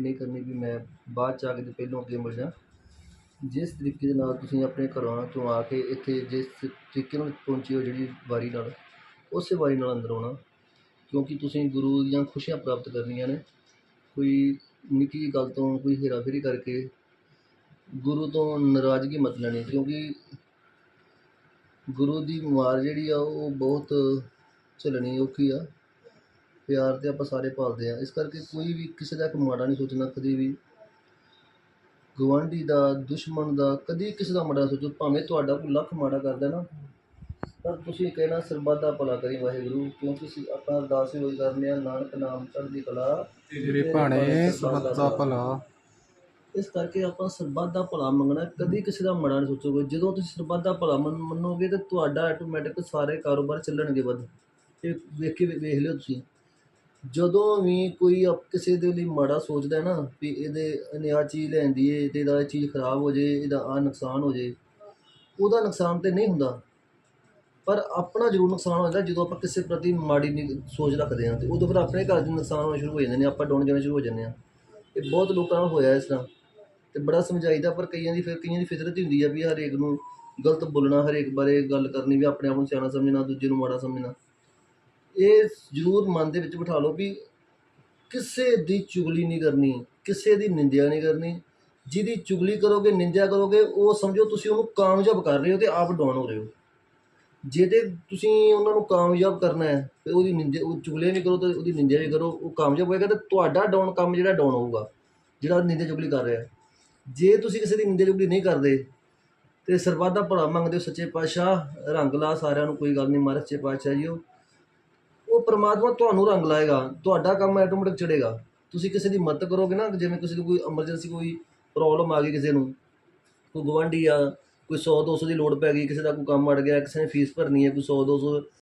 ਨਹੀਂ ਕਰਨੀ ਵੀ ਮੈਂ ਬਾਅਦ ਚ ਆ ਕੇ ਤੇ ਪਹਿਲੋਂ ਅੱਗੇ ਮੁੜ ਜਾ ਜਿਸ ਤਰੀਕੇ ਦੇ ਨਾਲ ਤੁਸੀਂ ਆਪਣੇ ਘਰਾਂ ਤੋਂ ਆ ਕੇ ਇੱਥੇ ਜਿਸ ਤਰੀਕੇ ਨਾਲ ਪਹੁੰਚੇ ਹੋ ਜਿਹੜੀ ਵਾਰੀ ਨਾਲ, ਉਸੇ ਵਾਰੀ ਨਾਲ ਅੰਦਰ ਆਉਣਾ। ਕਿਉਂਕਿ ਤੁਸੀਂ ਗੁਰੂ ਦੀਆਂ ਖੁਸ਼ੀਆਂ ਪ੍ਰਾਪਤ ਕਰਨੀਆਂ ਨੇ। ਕੋਈ ਨਿੱਕੀ ਜਿਹੀ ਗੱਲ ਤੋਂ ਕੋਈ ਹੇਰਾਫੇਰੀ ਕਰਕੇ ਗੁਰੂ ਤੋਂ ਨਾਰਾਜ਼ਗੀ ਮਤ ਲੈਣੀ, ਕਿਉਂਕਿ ਗੁਰੂ ਦੀ ਮਾਰ ਜਿਹੜੀ ਆ ਉਹ ਬਹੁਤ ਝੱਲਣੀ ਔਖੀ ਆ। ਪਿਆਰ ਤੇ ਆਪਾਂ ਸਾਰੇ ਪਾਲਦੇ ਆ ਇਸ ਕਰਕੇ ਕੋਈ ਵੀ ਕਿਸੇ ਦਾ ਇੱਕ ਮਾੜਾ ਨਹੀਂ ਸੋਚਣਾ ਕਦੀ ਵੀ। ਗੁਆਂਢੀ ਦਾ ਦੁਸ਼ਮਣ ਦਾ ਕਦੀ ਕਿਸੇ ਦਾ ਮਾੜਾ ਸੋਚੋ ਭਾਵੇਂ ਤੁਹਾਡਾ ਕੋਈ ਲੱਖ ਮਾੜਾ ਕਰਦਾ ਨਾ ਪਰ ਤੁਸੀਂ ਕਹਿਣਾ ਸਰਬੱਤ ਦਾ ਭਲਾ ਕਰੀ ਵਾਹਿਗੁਰੂ ਕਿਉਂਕਿ ਅਸੀਂ ਆਪਾਂ ਅਰਦਾਸ ਹੀ ਹੋਈ ਕਰਨੇ ਆ ਨਾਨਕ ਨਾਮ ਚੜ੍ਹਦੀ ਕਲਾ ਤੇਰੇ ਭਾਣੇ ਸਰਬੱਤ ਦਾ ਭਲਾ। ਇਸ ਕਰਕੇ ਆਪਾਂ ਸਰਬੱਤ ਦਾ ਭਲਾ ਮੰਗਣਾ ਕਦੀ ਕਿਸੇ ਦਾ ਮਾੜਾ ਨਹੀਂ ਸੋਚੋਗੇ। ਜਦੋਂ ਤੁਸੀਂ ਸਰਬੱਤ ਦਾ ਭਲਾ ਮੰਨ- ਮੰਨੋਗੇ ਤੇ ਤੁਹਾਡਾ ਆਟੋਮੈਟਿਕ ਸਾਰੇ ਕਾਰੋਬਾਰ ਚੱਲਣਗੇ ਵੱਧ। ਇਹ ਵੇਖ ਕੇ ਵੇਖ ਲਿਓ ਤੁਸੀਂ। ਜਦੋਂ ਵੀ ਕੋਈ ਆਪ- ਕਿਸੇ ਦੇ ਲਈ ਮਾੜਾ ਸੋਚਦਾ ਨਾ ਵੀ ਇਹਦੇ ਇਹਨੇ ਆਹ ਚੀਜ਼ ਲੈਂਦੀ ਏ ਤੇ ਇਹਦਾ ਇਹ ਚੀਜ਼ ਖਰਾਬ ਹੋ ਜੇ, ਇਹਦਾ ਆਹ ਨੁਕਸਾਨ ਹੋ ਜੇ, ਉਹਦਾ ਨੁਕਸਾਨ ਤਾਂ ਨਹੀਂ ਹੁੰਦਾ। ਪਰ ਆਪਣਾ ਜ਼ਰੂਰ ਨੁਕਸਾਨ ਹੋ ਜਾਂਦਾ ਜਦੋਂ ਆਪਾਂ ਕਿਸੇ ਪ੍ਰਤੀ ਮਾੜੀ ਨਿਗ- ਸੋਚ ਰੱਖਦੇ ਹਾਂ ਤੇ ਉਦੋਂ ਫਿਰ ਆਪਣੇ ਘਰ ਦੇ ਨੁਕਸਾਨ ਹੋਣੇ ਸ਼ੁਰੂ ਹੋ ਜਾਂਦੇ ਨੇ, ਆਪਾਂ ਡਾਊਨ ਜਾਣੇ ਸ਼ੁਰੂ ਹੋ ਜਾਂਦੇ ਹਾਂ। ਇਹ ਬਹੁਤ ਲੋਕਾਂ ਨਾਲ ਹੋਇਆ ਇਸ ਤਰ੍ਹਾਂ। ਅਤੇ ਬੜਾ ਸਮਝਾਈਦਾ ਪਰ ਕਈਆਂ ਦੀ ਫਿਰ, ਕਈਆਂ ਦੀ ਫਿਤਰਤ ਹੀ ਹੁੰਦੀ ਆ ਵੀ ਹਰੇਕ ਨੂੰ ਗਲਤ ਬੋਲਣਾ, ਹਰੇਕ ਬਾਰੇ ਗੱਲ ਕਰਨੀ, ਵੀ ਆਪਣੇ ਆਪ ਨੂੰ ਸਿਆਣਾ ਸਮਝਣਾ, ਦੂਜੇ ਨੂੰ ਮਾੜਾ ਸਮਝਣਾ। ਇਹ ਜ਼ਰੂਰ ਮਨ ਦੇ ਵਿੱਚ ਬਿਠਾ ਲਓ ਵੀ ਕਿਸੇ ਦੀ ਚੁਗਲੀ ਨਹੀਂ ਕਰਨੀ, ਕਿਸੇ ਦੀ ਨਿੰਦਿਆ ਨਹੀਂ ਕਰਨੀ। ਜਿਹਦੀ ਚੁਗਲੀ ਕਰੋਗੇ, ਨਿੰਦਿਆ ਕਰੋਗੇ, ਉਹ ਸਮਝੋ ਤੁਸੀਂ ਉਹਨੂੰ ਕਾਮਯਾਬ ਕਰ ਰਹੇ ਹੋ ਤੇ ਆਪ ਡਾਊਨ ਹੋ ਰਹੇ ਹੋ। ਜੇ ਤੇ ਤੁਸੀਂ ਉਹਨਾਂ ਨੂੰ ਕਾਮਯਾਬ ਕਰਨਾ ਹੈ, ਤੇ ਉਹਦੀ ਨਿੰਦਿਆ, ਉਹ ਚੁਗਲੀਆਂ ਨਹੀਂ ਕਰੋ ਤੇ ਉਹਦੀ ਨਿੰਦਿਆ ਵੀ ਕਰੋ, ਉਹ ਕਾਮਯਾਬ ਹੋਏਗਾ ਤੇ ਤੁਹਾਡਾ ਡਾਊਨ ਕੰਮ ਜਿਹੜਾ ਡਾਊਨ ਹੋਊਗਾ, ਜਿਹੜਾ ਨਿੰਦਿਆ ਚੁਗਲੀ ਕਰ ਰਿਹਾ। ਜੇ ਤੁਸੀਂ ਕਿਸੇ ਦੀ ਨਿੰਦਿਆ ਚੁਗਲੀ ਨਹੀਂ ਕਰਦੇ, ਤੇ ਸਰਬੱਤ ਦਾ ਭਲਾ ਮੰਗਦੇ ਹੋ ਸੱਚੇ ਪਾਤਸ਼ਾਹ, ਰੰਗ ਲਾ ਸਾਰਿਆਂ ਨੂੰ, ਕੋਈ ਗੱਲ ਨਹੀਂ ਮਾਰੇ ਸੱਚੇ ਪਾਤਸ਼ਾਹ ਜੀਓ। ਉਹ ਪਰਮਾਤਮਾ ਤੁਹਾਨੂੰ ਰੰਗ ਲਾਏਗਾ, ਤੁਹਾਡਾ ਕੰਮ ਆਟੋਮੈਟਿਕ ਚੜੇਗਾ। ਤੁਸੀਂ ਕਿਸੇ ਦੀ ਮਦਦ ਕਰੋਗੇ ਨਾ, ਜਿਵੇਂ ਕਿਸੇ ਦੀ ਕੋਈ ਐਮਰਜੈਂਸੀ ਕੋਈ ਪ੍ਰੋਬਲਮ ਆ ਗਈ ਕਿਸੇ ਨੂੰ, ਕੋਈ ਗੁਆਂਢੀ ਆ, ਕੋਈ 100 200 ਦੀ ਲੋੜ ਪੈ ਗਈ, ਕਿਸੇ ਦਾ ਕੋਈ ਕੰਮ ਅੜ ਗਿਆ, ਕਿਸੇ ਨੇ ਫੀਸ ਭਰਨੀ ਹੈ, ਕੋਈ 100 200